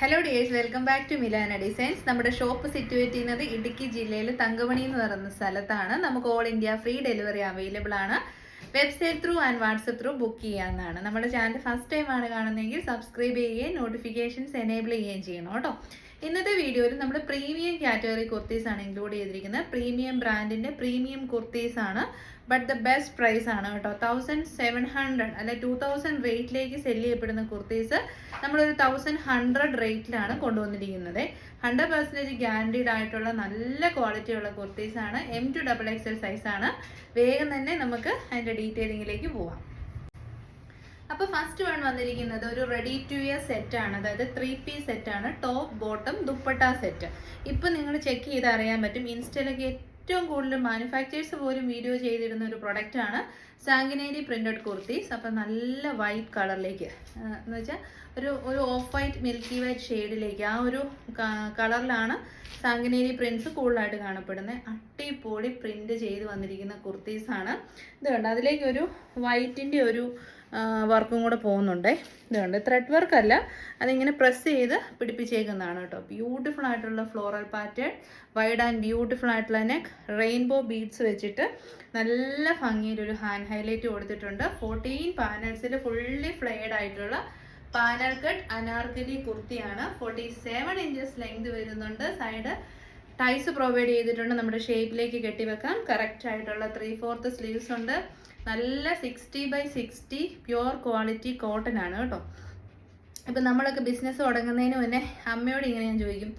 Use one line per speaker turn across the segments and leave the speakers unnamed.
Hello dears welcome back to Milana designs നമ്മുടെ shop situate ചെയ്യുന്നത് ഇടുക്കി ജില്ലയിൽ തങ്കമണി എന്ന് പറയുന്ന സ്ഥലത്താണ്. നമുക്ക് all India free delivery available ആണ്. Website through and WhatsApp through book ചെയ്യാവുന്നതാണ്. നമ്മുടെ ചാനൽ ഫസ്റ്റ് ടൈം ആണ് കാണുന്നതെങ്കിൽ സബ്സ്ക്രൈബ് ചെയ്യുകയും നോട്ടിഫിക്കേഷൻസ് എനേബിൾ ചെയ്യുകയും ചെയ്യണം കേട്ടോ. ഇന്നത്തെ വീഡിയോയിൽ നമ്മൾ പ്രീമിയം കാറ്റഗറി കുർത്തീസ് ആണ് ഇൻക്ലൂഡ് ചെയ്തിരിക്കുന്നത്. പ്രീമിയം ബ്രാൻഡിന്റെ പ്രീമിയം കുർത്തീസ് ആണ് ബട്ട് ദ ബെസ്റ്റ് പ്രൈസ് ആണ് കേട്ടോ. തൗസൻഡ് സെവൻ ഹൺഡ്രഡ് അല്ലെ ടു തൗസൻഡ് റേറ്റിലേക്ക് സെൽ ചെയ്യപ്പെടുന്ന കുർത്തീസ് നമ്മളൊരു തൗസൻഡ് ഹൺഡ്രഡ് റേറ്റിലാണ് കൊണ്ടുവന്നിരിക്കുന്നത്. ഹൺഡ്രഡ് പെർസെന്റേജ് ഗ്യാരണ്ടീഡ് ആയിട്ടുള്ള നല്ല ക്വാളിറ്റി ഉള്ള കുർത്തീസ് ആണ്. M to double X L size ആണ്. വേഗം തന്നെ നമുക്ക് അതിന്റെ ഡീറ്റെയിലിംഗിലേക്ക് പോവാം. അപ്പോൾ ഫസ്റ്റ് വൺ വന്നിരിക്കുന്നത് ഒരു റെഡി ടു ഇയർ സെറ്റ് ആണ്. അതായത് ത്രീ പീസ് സെറ്റ് ആണ്. ടോപ്പ് ബോട്ടം ദുപ്പട്ട സെറ്റ് ഇപ്പൊ നിങ്ങൾ ചെക്ക് ചെയ്ത് അറിയാൻ പറ്റും. ഇൻസ്റ്റയിലൊക്കെ ഏറ്റവും കൂടുതൽ മാനുഫാക്ചേഴ്സ് പോലും വീഡിയോ ചെയ്തിരുന്ന ഒരു പ്രൊഡക്റ്റ് ആണ് സാങ്കിനേരി പ്രിന്റഡ് കുർത്തീസ് അപ്പം നല്ല വൈറ്റ് കളറിലേക്ക് എന്ന് വെച്ചാൽ ഒരു ഒരു ഓഫ് വൈറ്റ് മിൽക്കി വൈറ്റ് ഷെയ്ഡിലേക്ക് ആ ഒരു കളറിലാണ് സാങ്കിനേരി പ്രിന്റ്സ് കൂടുതലായിട്ട് കാണപ്പെടുന്നത് അട്ടിപ്പൊളി പ്രിന്റ് ചെയ്ത് വന്നിരിക്കുന്ന കുർത്തീസാണ് ഇത് കണ്ടോ? അതിലേക്ക് ഒരു വൈറ്റിന്റെ ഒരു വർക്കും കൂടെ പോകുന്നുണ്ട്. ഇതുണ്ട്. ത്രെഡ് വർക്ക് അല്ല. അതിങ്ങനെ പ്രസ് ചെയ്ത് പിടിപ്പിച്ചേക്കുന്നതാണ് കേട്ടോ. ബ്യൂട്ടിഫുൾ ആയിട്ടുള്ള floral pattern wide and beautiful ആയിട്ടുള്ള നെക്ക് റെയിൻബോ ബീഡ്സ് വെച്ചിട്ട് നല്ല ഭംഗിയിലൊരു ഹാൻഡ് ഹൈലൈറ്റ് കൊടുത്തിട്ടുണ്ട്. ഫോർട്ടീൻ പാനൽസിൽ ഫുള്ളി ഫ്ലെയർഡ് ആയിട്ടുള്ള പാനൽ കട്ട് അനാർക്കലി കുർത്തിയാണ്. ഫോർട്ടി സെവൻ ഇഞ്ചസ് ലെങ്ത് വരുന്നുണ്ട്. സൈഡ് ടൈസ് പ്രൊവൈഡ് ചെയ്തിട്ടുണ്ട്. നമ്മുടെ ഷേപ്പിലേക്ക് കെട്ടിവെക്കാം. കറക്റ്റ് ആയിട്ടുള്ള ത്രീ ഫോർത്ത് സ്ലീവ്സ് ഉണ്ട്. നല്ല sixty by sixty pure quality cotton ആണ് കേട്ടോ. ഇപ്പം നമ്മളൊക്കെ ബിസിനസ് തുടങ്ങുന്നതിന് മുന്നേ അമ്മയോട് ഇങ്ങനെ ഞാൻ ചോദിക്കും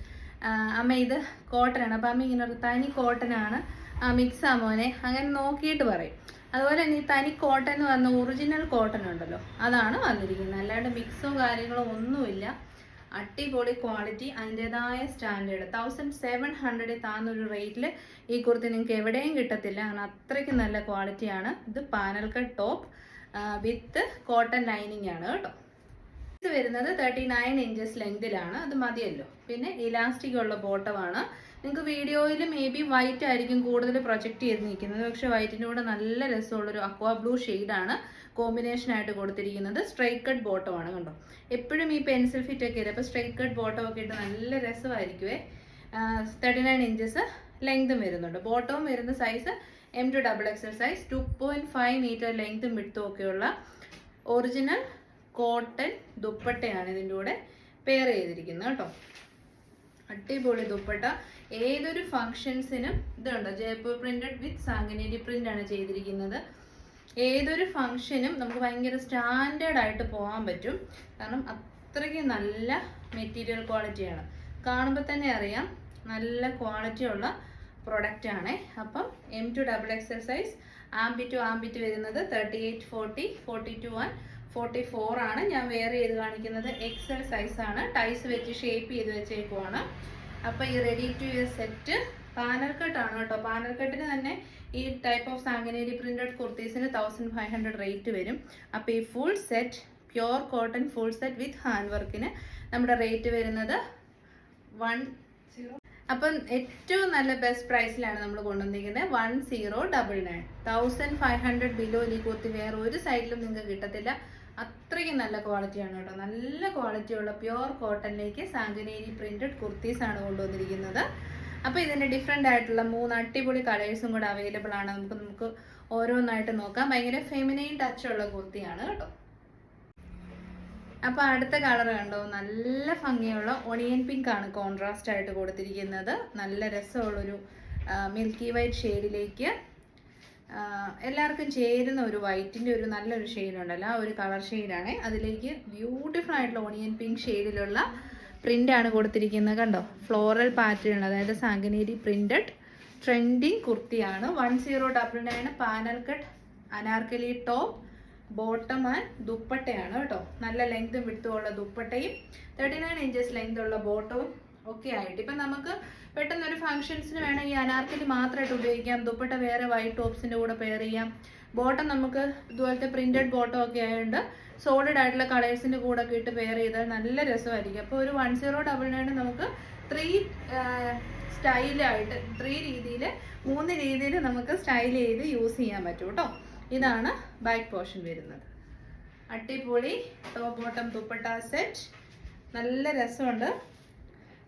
"ആ, അമ്മ ഇത് കോട്ടൺ ആണ്. അപ്പം അമ്മ ഇങ്ങനെ ഒരു തനി കോട്ടൺ ആണ്. മിക്സ് മോനെ. അങ്ങനെ നോക്കിയിട്ട് പറയും. അതുപോലെ തന്നെ ഈ തനി കോട്ടൺ എന്ന് പറഞ്ഞ ഒറിജിനൽ കോട്ടൺ ഉണ്ടല്ലോ അതാണ് വന്നിരിക്കുന്നത്. അല്ലാണ്ട് മിക്സും കാര്യങ്ങളും ഒന്നുമില്ല. അടിപൊളി ക്വാളിറ്റി അതിന്റെതായ സ്റ്റാൻഡേർഡ് തൗസൻഡ് സെവൻ ഹൺഡ്രഡിൽ താന്നൊരു റേറ്റിൽ ഈ കുർത്തി നിങ്ങൾക്ക് എവിടെയും കിട്ടത്തില്ല. കാരണം അത്രയ്ക്ക് നല്ല ക്വാളിറ്റിയാണ് ഇത് panel cut top with cotton lining ആണ് കേട്ടോ. ഇത് വരുന്നത് തേർട്ടി നയൻ ഇഞ്ചസ് ലെങ്തിലാണ് അത് മതിയല്ലോ. പിന്നെ ഇലാസ്റ്റിക് ഉള്ള ബോട്ടമാണ് നിങ്ങൾക്ക് വീഡിയോയിൽ മേ ബി വൈറ്റ് ആയിരിക്കും കൂടുതൽ പ്രൊജക്റ്റ് ചെയ്ത് നിൽക്കുന്നത്. പക്ഷെ വൈറ്റിന്റെ കൂടെ നല്ല രസമുള്ളൊരു അക്വാ ബ്ലൂ ഷെയ്ഡാണ് കോമ്പിനേഷൻ ആയിട്ട് കൊടുത്തിരിക്കുന്നത് സ്ട്രൈറ്റ് കട്ട് ബോട്ടം ആണ് കണ്ടോ? എപ്പോഴും ഈ പെൻസിൽ ഫിറ്റ് ഒക്കെ ഇല്ല? അപ്പോൾ കട്ട് ബോട്ടം ഒക്കെ ഇട്ട് നല്ല രസമായിരിക്കുമേ തേർട്ടി നയൻ ഇഞ്ചസ് ലെങ്തും വരുന്നുണ്ട്. ബോട്ടവും വരുന്ന size M to double XL size two point five metre ലെങ്തും വിട്ടും ഒക്കെയുള്ള ഒറിജിനൽ കോട്ടൺ ദുപ്പട്ടയാണ് ഇതിന്റെ കൂടെ പെയർ ചെയ്തിരിക്കുന്നത് കേട്ടോ. അടിപൊളി ദുപ്പട്ട. ഏതൊരു ഫങ്ഷൻസിനും ഇതുണ്ടോ. ജയ്പൂർ പ്രിന്റഡ് വിത്ത് സാങ്കനേരി ആണ് ചെയ്തിരിക്കുന്നത്. ഏതൊരു ഫങ്ഷനും നമുക്ക് ഭയങ്കര സ്റ്റാൻഡേർഡ് ആയിട്ട് പോകാൻ പറ്റും. കാരണം അത്രയ്ക്ക് നല്ല മെറ്റീരിയൽ ക്വാളിറ്റിയാണ് കാണുമ്പോൾ തന്നെ അറിയാം നല്ല ക്വാളിറ്റി ഉള്ള പ്രൊഡക്റ്റ് ആണ്. അപ്പം M to double XL size ആംബി to വരുന്നത് thirty eight forty forty two one forty four ആണ്. ഞാൻ വെയർ ചെയ്ത് കാണിക്കുന്നത് എക്സൽ ആണ്. ടൈസ് വെച്ച് ഷേപ്പ് ചെയ്ത് വെച്ചേക്കുവാണ്. അപ്പം ഈ ready to wear set panel കട്ടാണ് കേട്ടോ. പാനൽ കട്ടിന് തന്നെ ഈ ടൈപ്പ് ഓഫ് സാങ്കനേരി പ്രിന്റഡ് കുർത്തീസിന് തൗസൻഡ് ഫൈവ് ഹൺഡ്രഡ് റേറ്റ് വരും. അപ്പോൾ ഈ full set pure cotton full set with hand വർക്കിന് നമ്മുടെ റേറ്റ് വരുന്നത് വൺ സീറോ അപ്പം ഏറ്റവും നല്ല ബെസ്റ്റ് പ്രൈസിലാണ് നമ്മൾ കൊണ്ടുവന്നിരിക്കുന്നത് one zero double nine thousand five hundred below ഈ കുർത്തി വേറെ ഒരു സൈഡിലും നിങ്ങൾക്ക് കിട്ടത്തില്ല. അത്രയ്ക്കും നല്ല ക്വാളിറ്റിയാണ് കേട്ടോ. നല്ല ക്വാളിറ്റിയുള്ള പ്യുർ കോട്ടണിലേക്ക് സാങ്കനേരി പ്രിന്റഡ് കുർത്തീസ് ആണ് കൊണ്ടുവന്നിരിക്കുന്നത്. അപ്പോൾ ഇതിന്റെ ഡിഫറെന്റ് ആയിട്ടുള്ള മൂന്ന് അടിപൊളി കളേഴ്സും കൂടെ അവൈലബിൾ ആണ്. നമുക്ക് നമുക്ക് ഓരോന്നായിട്ട് നോക്കാം. ഭയങ്കര ഫെമിനൈൻ ടച്ച് ഉള്ള കുർത്തിയാണ് കേട്ടോ. അപ്പോൾ അടുത്ത കളർ കണ്ടോ? നല്ല ഭംഗിയുള്ള ഒണിയൻ പിങ്ക് ആണ് കോൺട്രാസ്റ്റ് ആയിട്ട് കൊടുത്തിരിക്കുന്നത്. നല്ല രസമുള്ളൊരു മിൽക്കി വൈറ്റ് ഷെയ്ഡിലേക്ക് എല്ലാവർക്കും ചേരുന്ന ഒരു വൈറ്റിന്റെ ഒരു നല്ലൊരു ഷെയ്ഡ് ഉണ്ടല്ലോ. ആ ഒരു കളർ ഷെയ്ഡാണ് അതിലേക്ക് ബ്യൂട്ടിഫുൾ ആയിട്ടുള്ള ഒണിയൻ പിങ്ക് ഷെയ്ഡിലുള്ള പ്രിന്റ് ആണ് കൊടുത്തിരിക്കുന്നത് കണ്ടോ? ഫ്ലോറൽ പാറ്റേൺ അതായത് സാങ്കനേരി പ്രിന്റഡ് ട്രെൻഡിങ് കുർത്തിയാണ്. One zero double nine panel cut anarkali top bottom and ദുപ്പട്ടയാണ് കേട്ടോ. നല്ല ലെങ്തും വിട്ടുമുള്ള ദുപ്പട്ടയും തേർട്ടി നയൻ ഇഞ്ചസ് ലെങ്ത് ഉള്ള ബോട്ടവും ഒക്കെ ആയിട്ട്. ഇപ്പം നമുക്ക് പെട്ടെന്ന് ഒരു ഫംഗ്ഷൻസിന് വേണമെങ്കിൽ അനാർക്കലി മാത്രമായിട്ട് ഉപയോഗിക്കാം. ദുപ്പട്ട വേറെ വൈറ്റ് ടോപ്സിന്റെ കൂടെ പെയർ ചെയ്യാം. ബോട്ടം നമുക്ക് ഇതുപോലത്തെ പ്രിന്റഡ് ബോട്ടം ഒക്കെ ആയതുകൊണ്ട് സോളിഡ് ആയിട്ടുള്ള കളേഴ്സിന്റെ കൂടെ ഒക്കെ ഇട്ട് പെയർ ചെയ്താൽ നല്ല രസമായിരിക്കും. അപ്പോൾ ഒരു വൺ സീറോ ഡബിൾ നയൻ നമുക്ക് ത്രീ സ്റ്റൈലായിട്ട് ത്രീ രീതിയിൽ മൂന്ന് രീതിയിൽ നമുക്ക് സ്റ്റൈൽ ചെയ്ത് യൂസ് ചെയ്യാൻ പറ്റും കേട്ടോ. ഇതാണ് ബാക്ക് പോർഷൻ വരുന്നത്. അട്ടിപൊളി ടോപ്പ് ബോട്ടം ദുപ്പട്ട സെറ്റ് നല്ല രസമുണ്ട്.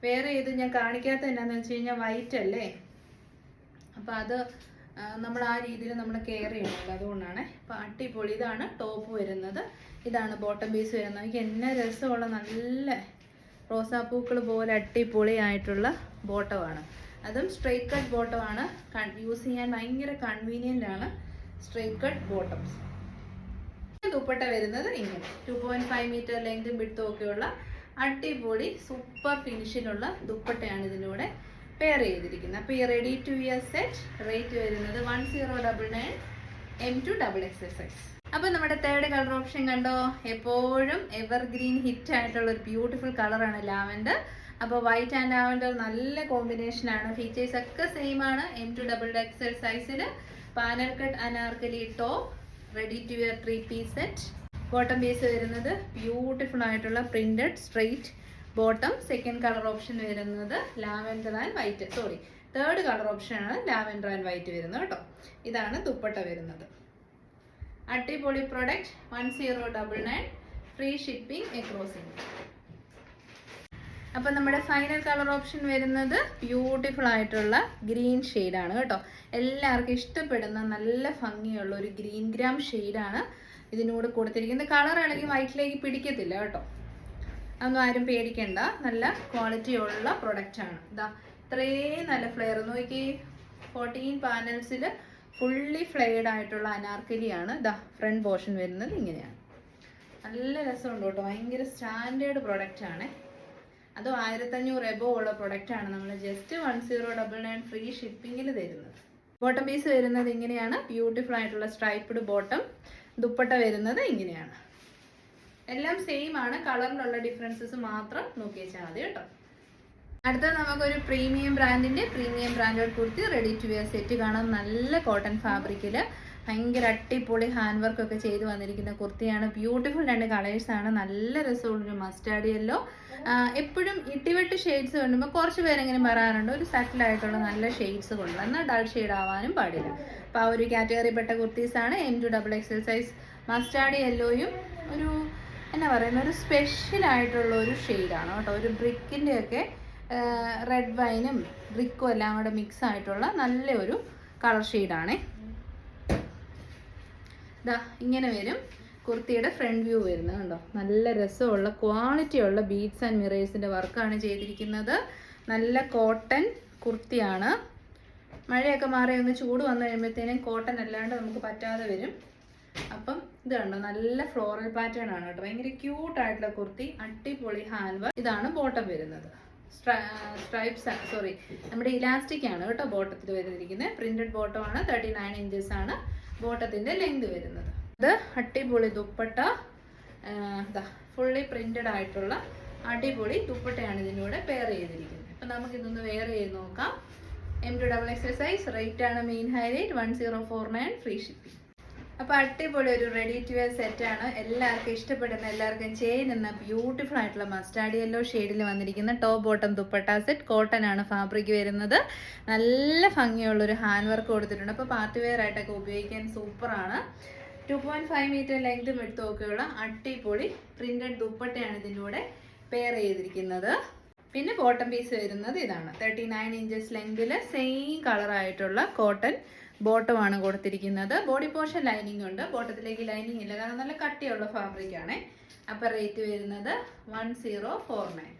വേറെ ഇത് ഞാൻ കാണിക്കാത്ത എന്നാന്ന് വെച്ച് കഴിഞ്ഞാൽ വൈറ്റ് അല്ലേ? അപ്പോൾ അത് നമ്മൾ ആ രീതിയിൽ നമ്മൾ കെയർ ചെയ്യണമല്ലോ അതുകൊണ്ടാണ്. അപ്പോൾ അട്ടിപ്പൊളി ഇതാണ് ടോപ്പ് വരുന്നത്. ഇതാണ് ബോട്ടം പീസ് വരുന്നത്. എനിക്ക് എന്നെ രസമുള്ള നല്ല റോസാപ്പൂക്കൾ പോലെ അടിപൊളിയായിട്ടുള്ള ബോട്ടമാണ് അതും സ്ട്രെയിറ്റ് കട്ട് ബോട്ടമാണ് യൂസ് ചെയ്യാൻ ഭയങ്കര കൺവീനിയന്റ് ആണ് സ്ട്രെയിറ്റ് കട്ട് ബോട്ടംസ് ദുപ്പട്ട വരുന്നത് ഇങ്ങനെ. ടു പോയിന്റ് ഫൈവ് മീറ്റർ ലെങ്തും വിടുത്തും ഒക്കെയുള്ള അടിപൊളി സൂപ്പർ ഫിനിഷിലുള്ള ദുപ്പട്ടയാണ് ഇതിലൂടെ പെയർ ചെയ്തിരിക്കുന്നത്. അപ്പോൾ ഈ ready to wear set rate വരുന്നത് one zero double nine M to double XL size അപ്പോൾ നമ്മുടെ തേർഡ് കളർ ഓപ്ഷൻ കണ്ടോ? എപ്പോഴും എവർഗ്രീൻ ഹിറ്റ് ആയിട്ടുള്ള ഒരു ബ്യൂട്ടിഫുൾ കളറാണ് ലാവൻഡർ അപ്പോൾ വൈറ്റ് ആൻഡ് ലാവൻഡർ നല്ല കോമ്പിനേഷൻ ആണ്. ഫീച്ചേഴ്സ് ഒക്കെ സെയിം ആണ്. എം ടു ഡബിൾ എക്സൽ സൈസിൽ panel cut anarkali top ready to wear three piece set bottom piece വരുന്നത് ബ്യൂട്ടിഫുൾ ആയിട്ടുള്ള printed straight bottom second colour option വരുന്നത് lavender and white sorry third colour option ആണ് lavender and white വരുന്നത് കേട്ടോ. ഇതാണ് ദുപ്പട്ട വരുന്നത്. അടിപൊളി product one zero double nine free shipping across India അപ്പം നമ്മുടെ ഫൈനൽ കളർ ഓപ്ഷൻ വരുന്നത് ബ്യൂട്ടിഫുൾ ആയിട്ടുള്ള ഗ്രീൻ ആണ് കേട്ടോ. എല്ലാവർക്കും ഇഷ്ടപ്പെടുന്ന നല്ല ഭംഗിയുള്ള ഒരു ഗ്രീൻ ഗ്രാം ഷെയ്ഡാണ് ഇതിനോട് കൊടുത്തിരിക്കുന്നത്. കളർ ആണെങ്കിൽ വൈറ്റിലേക്ക് പിടിക്കത്തില്ല കേട്ടോ. അതൊന്നും ആരും പേടിക്കണ്ട. നല്ല ക്വാളിറ്റി ഉള്ള പ്രൊഡക്റ്റ് ആണ്. ഇതാ ഇത്രയും നല്ല ഫ്ലെയർ നോക്കി ഫോർട്ടീൻ പാനൽസിൽ ഫുള്ളി ഫ്ലെയ്ഡ് ആയിട്ടുള്ള അനാർക്കലിയാണ്. ദ ഫ്രണ്ട് പോർഷൻ വരുന്നത് ഇങ്ങനെയാണ്. നല്ല രസമുണ്ട് കേട്ടോ. ഭയങ്കര സ്റ്റാൻഡേർഡ് പ്രൊഡക്റ്റ് ആണ്. അതും ആയിരത്തഞ്ഞൂറ് എബോ ഉള്ള പ്രൊഡക്റ്റ് ആണ് നമ്മൾ just one zero double nine free ഷിപ്പിങ്ങിൽ തരുന്നത്. ബോട്ടം പീസ് വരുന്നത് ഇങ്ങനെയാണ്. ബ്യൂട്ടിഫുൾ ആയിട്ടുള്ള സ്ട്രൈപ്പ്ഡ് ബോട്ടം ദുപ്പട്ട വരുന്നത് ഇങ്ങനെയാണ്. എല്ലാം സെയിം ആണ്. കളറിലുള്ള ഡിഫറൻസസ് മാത്രം നോക്കി വെച്ചാൽ മതി കേട്ടോ. അടുത്തത് നമുക്കൊരു പ്രീമിയം ബ്രാൻഡിന്റെ premium branded kurti ready to wear set കാണാം. നല്ല കോട്ടൺ ഫാബ്രിക്കിൽ ഭയങ്കര അട്ടിപ്പൊളി ഹാൻഡ് വർക്ക് ഒക്കെ ചെയ്തു വന്നിരിക്കുന്ന കുർത്തിയാണ്. ബ്യൂട്ടിഫുൾ രണ്ട് കളേഴ്സ് ആണ്. നല്ല രസമുള്ളൊരു മസ്റ്റാർഡ് യെല്ലോ എപ്പോഴും ഇട്ടിവെട്ട് ഷെയ്ഡ്സ് കൊണ്ടുമ്പോൾ കുറച്ച് പേരെങ്കിലും പറയാറുണ്ട്. ഒരു സറ്റിൽ ആയിട്ടുള്ള നല്ല ഷെയ്ഡ്സ് കൊണ്ടുള്ള എന്നാൽ ഡൾ ഷെയ്ഡ് ആവാനും പാടില്ല. അപ്പോൾ ആ ഒരു കാറ്റഗറിപ്പെട്ട കുർത്തീസാണ് M to double XL size mustard യെല്ലോയും ഒരു എന്നാ പറയുന്ന ഒരു സ്പെഷ്യൽ ആയിട്ടുള്ള ഒരു ഷെയ്ഡാണ് കേട്ടോ. ഒരു ബ്രിക്കിന്റെ ഒക്കെ റെഡ് വൈനും ബ്രിക്കും എല്ലാം കൂടെ മിക്സ് ആയിട്ടുള്ള നല്ലൊരു കളർ ഷെയ്ഡാണേ ഇതാ ഇങ്ങനെ വരും. കുർത്തിയുടെ ഫ്രണ്ട് വ്യൂ വരുന്നത് കണ്ടോ? നല്ല രസമുള്ള ക്വാളിറ്റിയുള്ള ബീഡ്സ് ആൻഡ് മിറേഴ്സിന്റെ വർക്കാണ് ചെയ്തിരിക്കുന്നത്. നല്ല കോട്ടൺ കുർത്തിയാണ്. മഴയൊക്കെ മാറി ഒന്ന് ചൂട് വന്നു കഴിയുമ്പോഴത്തേനും കോട്ടൺ അല്ലാണ്ട് നമുക്ക് പറ്റാതെ വരും. അപ്പം ഇത് കണ്ടോ? നല്ല ഫ്ലോറൽ പാറ്റേൺ ആണ് കേട്ടോ. ഭയങ്കര ക്യൂട്ടായിട്ടുള്ള കുർത്തി അടിപൊളി ഹാൻഡ് വർക്ക് ഇതാണ് ബോട്ടം വരുന്നത്. സ്ട്രൈപ്സ് സോറി നമ്മുടെ ഇലാസ്റ്റിക് ആണ് കേട്ടോ ബോട്ടത്തിൽ വരുന്നിരിക്കുന്നത് പ്രിന്റഡ് ബോട്ടം ആണ് തേർട്ടി നയൻ ഇഞ്ചസ് ആണ് ബോട്ടത്തിന്റെ ലെങ്ത് വരുന്നത്. ഇത് അടിപൊളി ദുപ്പട്ട ഫുള്ളി പ്രിന്റഡ് ആയിട്ടുള്ള അടിപൊളി ദുപ്പട്ടയാണ് ഇതിനൂടെ പെയർ ചെയ്തിരിക്കുന്നത് അപ്പം നമുക്ക് ഇതൊന്ന് വെയർ ചെയ്ത് നോക്കാം. M to double XL size rate ആണ് main highlight one zero four nine free shipping അപ്പോൾ അടിപൊളി ഒരു റെഡി ടു വെയർ ആണ്. എല്ലാവർക്കും ഇഷ്ടപ്പെടുന്ന എല്ലാവർക്കും ചെയ്യുന്ന ബ്യൂട്ടിഫുൾ ആയിട്ടുള്ള മസ്റ്റാർഡ് യെല്ലോ ഷെയ്ഡിൽ വന്നിരിക്കുന്ന top bottom dupatta set cotton ആണ് ഫാബ്രിക് വരുന്നത്. നല്ല ഭംഗിയുള്ള ഒരു ഹാൻഡ് വർക്ക് കൊടുത്തിട്ടുണ്ട്. അപ്പോൾ പാർട്ടി വെയർ ആയിട്ടൊക്കെ ഉപയോഗിക്കാൻ സൂപ്പറാണ് ടു പോയിന്റ് ഫൈവ് മീറ്റർ ലെങ്തും എടുത്തു നോക്കിയുള്ള അടിപൊളി പ്രിന്റഡ് ദുപ്പട്ടയാണ് ഇതിന്റെ പെയർ ചെയ്തിരിക്കുന്നത്. പിന്നെ ബോട്ടം പീസ് വരുന്നത് ഇതാണ്. തേർട്ടി നയൻ ഇഞ്ചസ് ലെങ്തിൽ സെയിം കളറായിട്ടുള്ള കോട്ടൺ ബോട്ടമാണ് കൊടുത്തിരിക്കുന്നത്. ബോഡി പോർഷൻ ലൈനിങ് ഉണ്ട്. ബോട്ടത്തിലേക്ക് ലൈനിങ് ഇല്ല. കാരണം നല്ല കട്ടിയുള്ള ഫാബ്രിക് ആണ്. അപ്പോൾ റേറ്റ് വരുന്നത് വൺ സീറോ ഫോർ നയൻ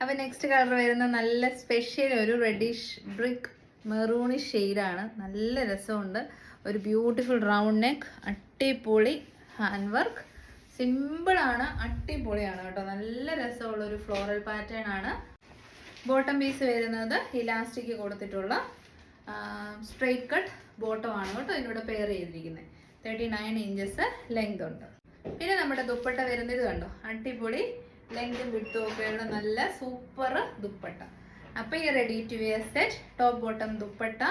അപ്പോൾ നെക്സ്റ്റ് കളർ വരുന്ന നല്ല സ്പെഷ്യൽ ഒരു റെഡിഷ് ബ്രിക്ക് മെറൂണിഷ് ഷെയ്ഡാണ് നല്ല രസമുണ്ട്. ഒരു ബ്യൂട്ടിഫുൾ റൗണ്ട് നെക്ക് അട്ടിപ്പൊളി ഹാൻഡ് വർക്ക് സിമ്പിളാണ് അട്ടിപ്പൊളിയാണ് കേട്ടോ. നല്ല രസമുള്ള ഒരു ഫ്ലോറൽ പാറ്റേൺ ആണ്. ബോട്ടം പീസ് വരുന്നത് ഇലാസ്റ്റിക് കൊടുത്തിട്ടുള്ള സ്ട്രെയിറ്റ് കട്ട് ബോട്ടം ആണ് കേട്ടോ ഇതിനോട് പെയർ ചെയ്തിരിക്കുന്നത്. തേർട്ടി നയൻ ഇഞ്ചസ് ലെങ്ത് ഉണ്ട്. പിന്നെ നമ്മുടെ ദുപ്പട്ട വരുന്നത് കണ്ടോ? അടിപൊളി ലെങ്തും വിട്ടും ഒക്കെയുള്ള നല്ല സൂപ്പർ ദുപ്പട്ട. അപ്പോൾ ഈ ready to wear set top bottom dupatta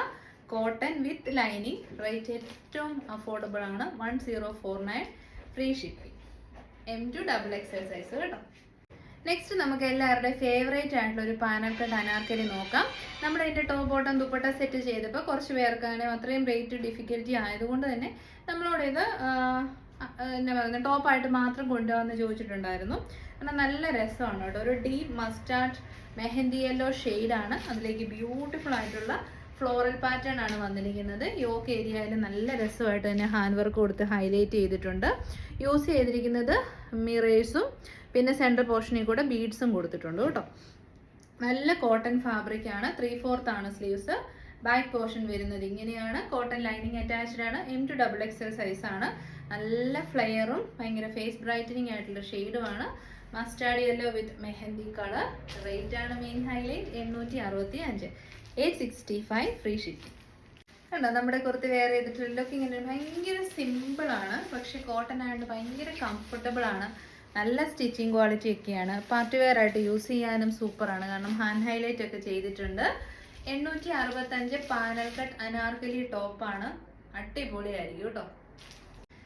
cotton with lining rate ഏറ്റവും അഫോർഡബിൾ ആണ്. One zero four nine free shipping M to double XL size കേട്ടോ. നെക്സ്റ്റ് നമുക്ക് എല്ലാവരുടെയും ഫേവറേറ്റ് ആയിട്ടുള്ള ഒരു പാനൽ കട്ട് അനാർക്കലി നോക്കാം. നമ്മൾ അതിന്റെ ടോപ്പ് ബോട്ടം ദുപ്പട്ട സെറ്റ് ചെയ്തപ്പോൾ കുറച്ച് പേർക്കാണ് അത്രയും റേറ്റ് ഡിഫിക്കൽറ്റി ആയതുകൊണ്ട് തന്നെ നമ്മളോട് ഇത് എന്നാ പറയുന്നത് ടോപ്പായിട്ട് മാത്രം കൊണ്ടുപോകാമെന്ന് ചോദിച്ചിട്ടുണ്ടായിരുന്നു. കാരണം നല്ല രസമാണ് കേട്ടോ. ഒരു ഡീപ്പ് മസ്റ്റാർഡ് മെഹന്തി യെല്ലോ ഷെയ്ഡാണ് അതിലേക്ക് ബ്യൂട്ടിഫുൾ ആയിട്ടുള്ള ഫ്ലോറൽ പാറ്റേൺ ആണ് വന്നിരിക്കുന്നത്. യോക്ക് ഏരിയയിൽ നല്ല രസമായിട്ട് തന്നെ ഹാൻഡ് വർക്ക് കൊടുത്ത് ഹൈലൈറ്റ് ചെയ്തിട്ടുണ്ട്. യൂസ് ചെയ്തിരിക്കുന്നത് മിറേഴ്സും പിന്നെ സെന്റർ പോർഷനിൽ കൂടെ ബീഡ്സും കൊടുത്തിട്ടുണ്ട് കേട്ടോ. നല്ല കോട്ടൺ ഫാബ്രിക് ആണ്. ത്രീ ഫോർത്ത് ആണ് സ്ലീവ്സ്. ബാക്ക് പോർഷൻ വരുന്നത് ഇങ്ങനെയാണ്. കോട്ടൺ ലൈനിങ് അറ്റാച്ച്ഡ് ആണ്. M to double XL size ആണ്. നല്ല ഫ്ലെയറും ഭയങ്കര ഫേസ് ബ്രൈറ്റനിങ് ആയിട്ടുള്ള ഷെയ്ഡുമാണ് mustard yellow with mehendi colour rate ആണ് മെയിൻ ഹൈലൈറ്റ് എണ്ണൂറ്റി അറുപത്തി അഞ്ച് eight sixty five free shipping കണ്ടോ നമ്മുടെ കുറച്ച് വേറെ ചെയ്തിട്ടുള്ള ലുക്ക് ഇങ്ങനെ ഭയങ്കര സിമ്പിളാണ് പക്ഷെ കോട്ടൺ ആയതുകൊണ്ട് ഭയങ്കര കംഫർട്ടബിൾ ആണ്. നല്ല സ്റ്റിച്ചിങ് ക്വാളിറ്റി ഒക്കെയാണ്. പാർട്ടി വെയർ ആയിട്ട് യൂസ് ചെയ്യാനും സൂപ്പറാണ് കാരണം ഹാൻഡ് ഹൈലൈറ്റ് ഒക്കെ ചെയ്തിട്ടുണ്ട്. എണ്ണൂറ്റി അറുപത്തഞ്ച് പാനൽ കട്ട് അനാർക്കലി ടോപ്പാണ് അടിപൊളിയായിരിക്കും കേട്ടോ.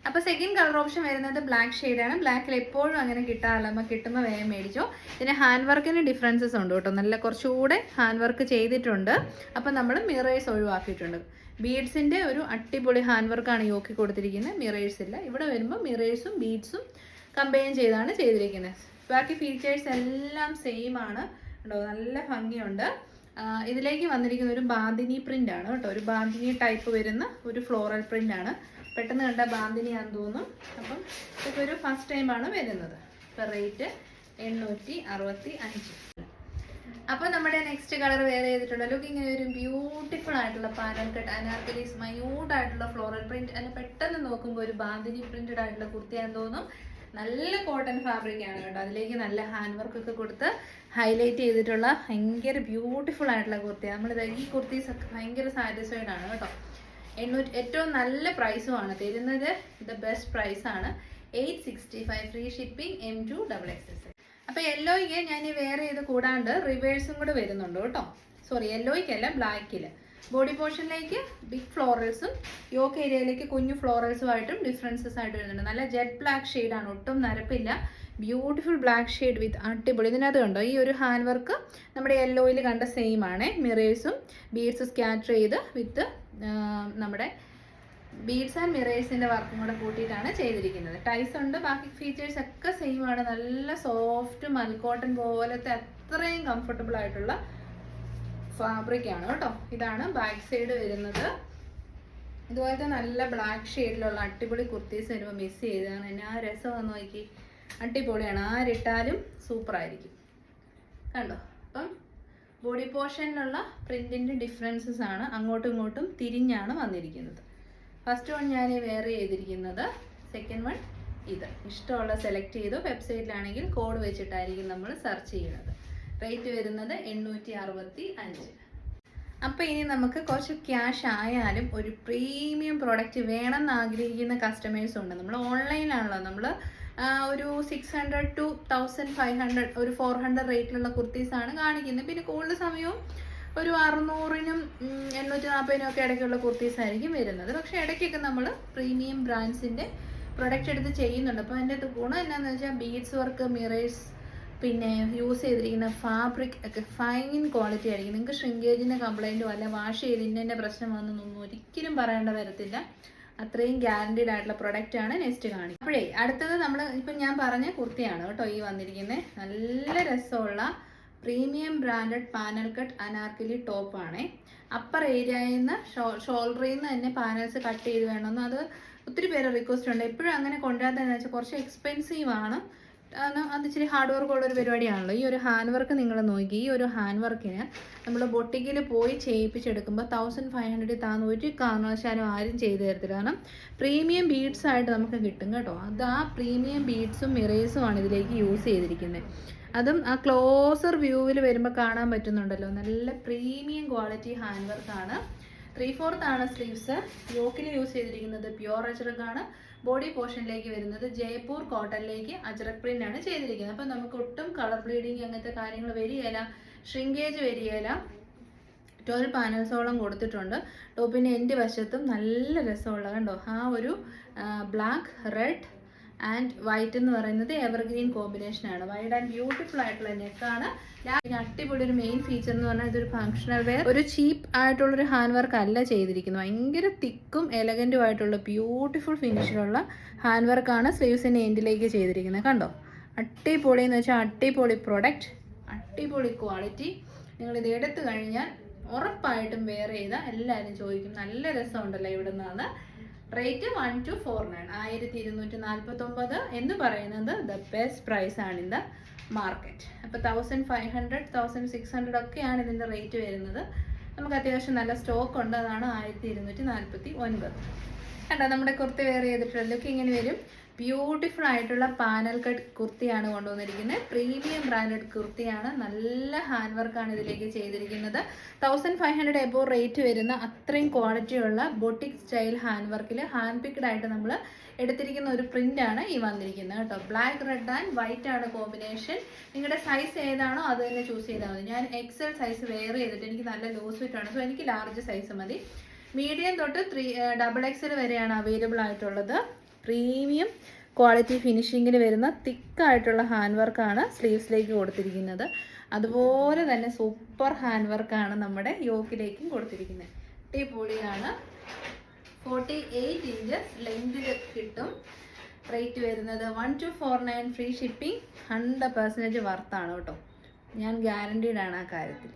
അപ്പോൾ സെക്കൻഡ് കളർ ഓപ്ഷൻ വരുന്നത് ബ്ലാക്ക് ആണ്. ബ്ലാക്കിൽ എപ്പോഴും അങ്ങനെ കിട്ടാറില്ല. നമ്മൾ കിട്ടുമ്പോൾ വേഗം മേടിച്ചു. ഇതിന് ഹാൻഡ് വർക്കിന് ഡിഫറൻസസ് ഉണ്ട് കേട്ടോ. നല്ല കുറച്ചുകൂടെ ഹാൻഡ് വർക്ക് ചെയ്തിട്ടുണ്ട്. അപ്പോൾ നമ്മൾ മിറേഴ്സ് ഒഴിവാക്കിയിട്ടുണ്ട്. ബീഡ്സിന്റെ ഒരു അടിപൊളി ഹാൻഡ് വർക്കാണ് യോക്കി കൊടുത്തിരിക്കുന്നത്. മിറേഴ്സ് ഇല്ല. ഇവിടെ വരുമ്പോൾ മിറേഴ്സും ബീഡ്സും കമ്പൈൻ ചെയ്താണ് ചെയ്തിരിക്കുന്നത്. ബാക്കി ഫീച്ചേഴ്സ് എല്ലാം സെയിം ആണ്. കേട്ടോ നല്ല ഭംഗിയുണ്ട്. ഇതിലേക്ക് വന്നിരിക്കുന്ന ഒരു ബാന്തിനി പ്രിന്റ് ആണ് കേട്ടോ. ഒരു ബാന്തിനി ടൈപ്പ് വരുന്ന ഒരു ഫ്ലോറൽ പ്രിന്റ് ആണ്. പെട്ടെന്ന് കണ്ട ബാന്തിനിയാന്ന് തോന്നും. അപ്പം ഇതൊക്കെ ഒരു ഫസ്റ്റ് ടൈം ആണ് വരുന്നത്. ഇപ്പം റേറ്റ് എണ്ണൂറ്റി അറുപത്തി അഞ്ച്. അപ്പോൾ നമ്മുടെ നെക്സ്റ്റ് കളർ വേറെ ചെയ്തിട്ടുണ്ട് ലുക്ക് ഇങ്ങനെ ഒരു ബ്യൂട്ടിഫുൾ ആയിട്ടുള്ള പാനൽ കട്ട് അനാർക്കലീസ് മൈന്യൂട്ട് ആയിട്ടുള്ള ഫ്ലോറൽ പ്രിന്റ് അതിന് പെട്ടെന്ന് നോക്കുമ്പോൾ ഒരു ബാന്തിനി പ്രിന്റഡ് ആയിട്ടുള്ള കുർത്തിയാന്ന് തോന്നും. നല്ല കോട്ടൺ ഫാബ്രിക് ആണ് കേട്ടോ. അതിലേക്ക് നല്ല ഹാൻഡ് വർക്ക് ഒക്കെ കൊടുത്ത് ഹൈലൈറ്റ് ചെയ്തിട്ടുള്ള ഭയങ്കര ബ്യൂട്ടിഫുൾ ആയിട്ടുള്ള കുർത്തി നമ്മൾ ഈ കുർത്തീസ് ഒക്കെ ഭയങ്കര സാറ്റിസ്ഫൈഡ് ആണ് കേട്ടോ. എണ്ണൂറ്റി ഏറ്റവും നല്ല പ്രൈസുമാണ് തരുന്നത് ദ ബെസ്റ്റ് പ്രൈസ് ആണ്. Eight sixty five free shipping M to double X S അപ്പോൾ യെല്ലോയ്ക്ക് ഞാൻ വേറെ ഇത് കൂടാണ്ട് റിവേഴ്സും കൂടെ വരുന്നുണ്ട് കേട്ടോ. സോറി യെല്ലോയ്ക്കല്ല ബ്ലാക്കിൽ ബോഡി പോർഷനിലേക്ക് ബിഗ് ഫ്ലോറൽസും യോക്ക് ഏരിയയിലേക്ക് കുഞ്ഞു ഫ്ലോറൽസുമായിട്ടും ഡിഫറൻസസ് ആയിട്ട് വരുന്നുണ്ട്. നല്ല ജെറ്റ് ബ്ലാക്ക് ഷെയ്ഡാണ് ഒട്ടും നരപ്പില്ല. ബ്യൂട്ടിഫുൾ ബ്ലാക്ക് ഷെയ്ഡ് വിത്ത് അടിപൊളി. ഇതിനകത്ത് കണ്ടോ ഈ ഒരു ഹാൻഡ് വർക്ക് നമ്മുടെ യെല്ലോയിൽ കണ്ട സെയിം ആണ്. മിറേഴ്സും ബീഡ്സ് സ്കാറ്റർ ചെയ്ത് വിത്ത് നമ്മുടെ ബീഡ്സ് ആൻഡ് മിറേഴ്സിന്റെ വർക്കും കൂടെ കൂട്ടിയിട്ടാണ് ചെയ്തിരിക്കുന്നത്. ടൈസ് ഉണ്ട് ബാക്കി ഫീച്ചേഴ്സ് ഒക്കെ സെയിം ആണ്. നല്ല സോഫ്റ്റ് മൽക്കോട്ടൺ പോലത്തെ അത്രയും കംഫർട്ടബിൾ ആയിട്ടുള്ള ഫാബ്രിക് ആണ് കേട്ടോ. ഇതാണ് ബാക്ക് സൈഡ് വരുന്നത്. ഇതുപോലത്തെ നല്ല ബ്ലാക്ക് ഷെയ്ഡിലുള്ള അടിപൊളി കുർത്തീസ് വരുമ്പോൾ മിസ് ചെയ്തതാണ്. എന്നെ ആ രസം വന്ന് നോക്കി. അടിപൊളിയാണ്. ആരിട്ടാലും സൂപ്പർ ആയിരിക്കും. കണ്ടോ? അപ്പം ബോഡി പോർഷനിലുള്ള പ്രിന്റിന്റെ ഡിഫറൻസസ് ആണ് അങ്ങോട്ടും ഇങ്ങോട്ടും തിരിഞ്ഞാണ് വന്നിരിക്കുന്നത്. ഫസ്റ്റ് വൺ ഞാൻ വെയർ ചെയ്തിരിക്കുന്നത് സെക്കൻഡ് വൺ ഇത്. ഇഷ്ടമുള്ള സെലക്ട് ചെയ്തു. വെബ്സൈറ്റിലാണെങ്കിൽ കോഡ് വെച്ചിട്ടായിരിക്കും നമ്മൾ സെർച്ച് ചെയ്യുന്നത്. റേറ്റ് വരുന്നത് എണ്ണൂറ്റി അറുപത്തി അഞ്ച് അപ്പോൾ ഇനി നമുക്ക് കുറച്ച് ക്യാഷ് ആയാലും ഒരു പ്രീമിയം പ്രോഡക്റ്റ് വേണമെന്ന് ആഗ്രഹിക്കുന്ന കസ്റ്റമേഴ്സ് ഉണ്ട്. നമ്മൾ ഓൺലൈനിലാണല്ലോ നമ്മൾ ഒരു six hundred two thousand five hundred ഒരു ഫോർ ഹൺഡ്രഡ് റേറ്റിലുള്ള കുർത്തീസാണ് കാണിക്കുന്നത്. പിന്നെ കൂടുതൽ സമയവും ഒരു അറുന്നൂറിനും എണ്ണൂറ്റി നാൽപ്പതിനും ഒക്കെ ഇടയ്ക്കുള്ള കുർത്തീസ് ആയിരിക്കും വരുന്നത്. പക്ഷേ ഇടയ്ക്കൊക്കെ നമ്മൾ പ്രീമിയം ബ്രാൻഡ്സിന്റെ പ്രൊഡക്റ്റ് എടുത്ത് ചെയ്യുന്നുണ്ട്. അപ്പോൾ അതിന്റെ ഗുണം എന്താണെന്ന് വെച്ചാൽ ബീഡ്സ് വർക്ക് മിറേഴ്സ് പിന്നെ യൂസ് ചെയ്തിരിക്കുന്ന ഫാബ്രിക് ഒക്കെ ഫൈൻ ക്വാളിറ്റി ആയിരിക്കും. നിങ്ങൾക്ക് ഷ്രിങ്കേജിന്റെ കംപ്ലയിന്റോ അല്ല വാഷ് ചെയ്തതിന്റെ പ്രശ്നം വന്നൊന്നും ഒരിക്കലും പറയേണ്ട വരത്തില്ല അത്രയും ഗ്യാരണ്ടീഡ് ആയിട്ടുള്ള പ്രൊഡക്റ്റ് ആണ് നെക്സ്റ്റ് കാണിക്കുക അപ്പോഴേ അടുത്തത് നമ്മൾ ഇപ്പം ഞാൻ പറഞ്ഞ കുർത്തിയാണ് കേട്ടോ ഈ വന്നിരിക്കുന്നത് നല്ല രസമുള്ള premium branded panel cut anarkali ടോപ്പാണേ upper ഏരിയയിൽ നിന്ന് ഷോൾഡറിൽ നിന്ന് തന്നെ പാനൽസ് കട്ട് ചെയ്ത് വേണമെന്ന് അത് ഒത്തിരി പേര് റിക്വസ്റ്റ് ഉണ്ട്. എപ്പോഴും അങ്ങനെ കൊണ്ടുവരാത്തതെന്ന് വെച്ചാൽ കുറച്ച് എക്സ്പെൻസീവ് ആണ്. കാരണം അത് ഇച്ചിരി ഹാർഡ് വർക്ക് ഉള്ള ഒരു പരിപാടിയാണല്ലോ. ഈ ഒരു ഹാൻഡ് വർക്ക് നിങ്ങൾ നോക്കി. ഈ ഒരു ഹാൻഡ് വർക്കിന് നമ്മൾ ബൊട്ടിക്കിൽ പോയി ചെയ്യിപ്പിച്ചെടുക്കുമ്പോൾ തൗസൻഡ് ഫൈവ് ഹൺഡ്രഡിൽ താന്ന് ഒരു കാരണവശാലും ആരും ചെയ്തു തരത്തില്ല. കാരണം പ്രീമിയം ബീഡ്സ് ആയിട്ട് നമുക്ക് കിട്ടും കേട്ടോ. അത് ആ പ്രീമിയം ബീഡ്സും മിറേഴ്സും ആണ് ഇതിലേക്ക് യൂസ് ചെയ്തിരിക്കുന്നത് അതും ആ ക്ലോസർ വ്യൂവിൽ വരുമ്പോൾ കാണാൻ പറ്റുന്നുണ്ടല്ലോ. നല്ല പ്രീമിയം ക്വാളിറ്റി ഹാൻഡ് വർക്കാണ് ത്രീ ഫോർത്ത് ആണ് സ്ലീവ്സ് യോക്കിൽ യൂസ് ചെയ്തിരിക്കുന്നത് പ്യുവർ അജ്രക് ആണ്. ബോഡി പോർഷനിലേക്ക് വരുന്നത് ജയ്പൂർ കോട്ടണിലേക്ക് അജ്രക് പ്രിന്റ് ആണ് ചെയ്തിരിക്കുന്നത്. അപ്പോൾ നമുക്ക് ഒട്ടും കളർ ബ്ലീഡിങ് അങ്ങനത്തെ കാര്യങ്ങൾ വരികയില്ല. ഷ്രിങ്കേജ് വരികയില്ല. ട്വൽവ് പാനൽസോളം കൊടുത്തിട്ടുണ്ട്. ടോപ്പിന്റെ എന്റെ വശത്തും നല്ല രസമുള്ള കണ്ടോ? ആ ഒരു ബ്ലാക്ക് റെഡ് ആൻഡ് വൈറ്റ് എന്ന് പറയുന്നത് എവർഗ്രീൻ കോമ്പിനേഷൻ ആണ്. വൈഡ് ആൻഡ് ബ്യൂട്ടിഫുൾ ആയിട്ടുള്ള നെക്കാണ് അടിപൊളി ഒരു മെയിൻ ഫീച്ചർ എന്ന് പറഞ്ഞാൽ ഇതൊരു ഫങ്ഷണൽ വെയർ ഒരു ചീപ്പ് ആയിട്ടുള്ള ഒരു ഹാൻഡ് വർക്ക് അല്ല ചെയ്തിരിക്കുന്നത്. ഭയങ്കര തിക്കും എലഗന്റും ആയിട്ടുള്ള ബ്യൂട്ടിഫുൾ ഫിനിഷിലുള്ള ഹാൻഡ് വർക്കാണ് സ്ലീവ്സിന്റെ എൻഡിലേക്ക് ചെയ്തിരിക്കുന്നത്. കണ്ടോ? അട്ടിപൊളി എന്ന് വെച്ചാൽ അട്ടിപൊളി പ്രൊഡക്റ്റ് അട്ടിപൊളി ക്വാളിറ്റി നിങ്ങൾ ഇത് എടുത്തു കഴിഞ്ഞാൽ ഉറപ്പായിട്ടും വെയർ ചെയ്താൽ എല്ലാവരും ചോദിക്കും. നല്ല രസമുണ്ടല്ലോ ഇവിടെ നിന്നാണ് rate one two four nine ആയിരത്തി ഇരുന്നൂറ്റി നാൽപ്പത്തി ഒമ്പത് എന്ന് പറയുന്നത് ദ ബെസ്റ്റ് പ്രൈസ് ആണ് ഇൻ ദ മാർക്കറ്റ് അപ്പോൾ thousand five hundred thousand six hundred ഒക്കെയാണ് ഇതിന്റെ റേറ്റ് വരുന്നത്. നമുക്ക് അത്യാവശ്യം നല്ല സ്റ്റോക്ക് ഉണ്ട്. അതാണ് ആയിരത്തി ഇരുന്നൂറ്റി നാൽപ്പത്തി ഒൻപത്. കണ്ടോ? നമ്മുടെ കുർത്തി വെയർ ചെയ്തിട്ടുള്ള ലുക്ക് ഇങ്ങനെ വരും. ബ്യൂട്ടിഫുൾ ആയിട്ടുള്ള പാനൽ കട്ട് കുർത്തിയാണ് കൊണ്ടുവന്നിരിക്കുന്നത്. പ്രീമിയം ബ്രാൻഡഡ് കുർത്തിയാണ്. നല്ല ഹാൻഡ് വർക്കാണ് ഇതിലേക്ക് ചെയ്തിരിക്കുന്നത്. Thousand five hundred above rate വരുന്ന അത്രയും ക്വാളിറ്റിയുള്ള ബൊട്ടിക് സ്റ്റൈൽ ഹാൻഡ് വർക്കിൽ ഹാൻഡ് പിക്ഡ് ആയിട്ട് നമ്മൾ എടുത്തിരിക്കുന്ന ഒരു പ്രിന്റ് ആണ് ഈ വന്നിരിക്കുന്നത് കേട്ടോ. ബ്ലാക്ക് റെഡ് ആൻഡ് വൈറ്റ് ആണ് കോമ്പിനേഷൻ നിങ്ങളുടെ സൈസ് ഏതാണോ അത് തന്നെ ചൂസ് ചെയ്താൽ മതി. ഞാൻ എക്സൽ സൈസ് വെയർ ചെയ്തിട്ട് എനിക്ക് നല്ല ലൂസ് ഫിറ്റ് ആണ്. സോ എനിക്ക് ലാർജ് സൈസ് മതി. മീഡിയം തൊട്ട് ത്രീ ഡബിൾ എക്സൽ വരെയാണ് അവൈലബിൾ ആയിട്ടുള്ളത്. പ്രീമിയം ക്വാളിറ്റി ഫിനിഷിങ്ങിൽ വരുന്ന തിക്കായിട്ടുള്ള ഹാൻഡ് വർക്കാണ് സ്ലീവ്സിലേക്ക് കൊടുത്തിരിക്കുന്നത്. അതുപോലെ തന്നെ സൂപ്പർ ഹാൻഡ് വർക്കാണ് നമ്മുടെ യോക്കിലേക്കും കൊടുത്തിരിക്കുന്നത്. അടിപൊളിയാണ്. ഫോർട്ടി എയ്റ്റ് ഇഞ്ചസ് ലെങ്തിൽ കിട്ടും. റേറ്റ് വരുന്നത് one two four nine free shipping hundred percentage വർത്താണ് കേട്ടോ. ഞാൻ ഗ്യാരണ്ടീഡ് ആണ് ആ കാര്യത്തിൽ.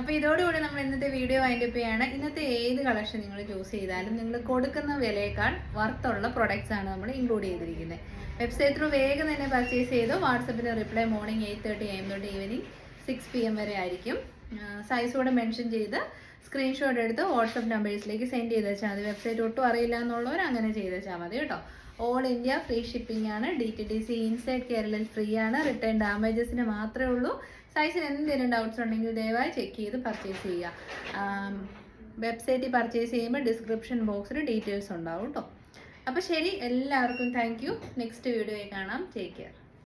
അപ്പോൾ ഇതോടുകൂടി നമ്മൾ ഇന്നത്തെ വീഡിയോ വൈൻഡപ്പ് ചെയ്യാണ്. ഇന്നത്തെ ഏത് കളക്ഷൻ നിങ്ങൾ ചൂസ് ചെയ്താലും നിങ്ങൾ കൊടുക്കുന്ന വിലയേക്കാൾ വർത്തുള്ള പ്രൊഡക്ട്സ് ആണ് നമ്മൾ ഇൻക്ലൂഡ് ചെയ്തിരിക്കുന്നത്. വെബ്സൈറ്റ് ത്രൂ വേഗം തന്നെ പർച്ചേസ് ചെയ്തു വാട്സപ്പിന്റെ reply morning eight thirty M തൊട്ട് ഈവനിങ് സിക്സ് പി എം വരെ ആയിരിക്കും. സൈസ് കൂടെ മെൻഷൻ ചെയ്ത് സ്ക്രീൻഷോട്ട് എടുത്ത് വാട്സപ്പ് നമ്പേഴ്സിലേക്ക് സെൻഡ് ചെയ്ത് വെച്ചാൽ മതി. വെബ്സൈറ്റ് ഒട്ടും അറിയില്ല എന്നുള്ളവർ അങ്ങനെ ചെയ്ത് വെച്ചാൽ മതി കേട്ടോ. ഓൾ ഇന്ത്യ ഫ്രീ ഷിപ്പിംഗ് ആണ്. D T D C inside കേരളയിൽ ഫ്രീ ആണ്. റിട്ടേൺ ഡാമേജസിന് മാത്രമേ ഉള്ളൂ. സൈസിന് എന്തെങ്കിലും ഡൗട്ട്സ് ഉണ്ടെങ്കിൽ ദയവായി ചെക്ക് ചെയ്ത് പർച്ചേസ് ചെയ്യുക. വെബ്സൈറ്റിൽ പർച്ചേസ് ചെയ്യുമ്പോൾ ഡിസ്ക്രിപ്ഷൻ ബോക്സിൽ ഡീറ്റെയിൽസ് ഉണ്ടാവും കേട്ടോ അപ്പോൾ ശരി എല്ലാവർക്കും താങ്ക് നെക്സ്റ്റ് വീഡിയോയിൽ കാണാം. Take care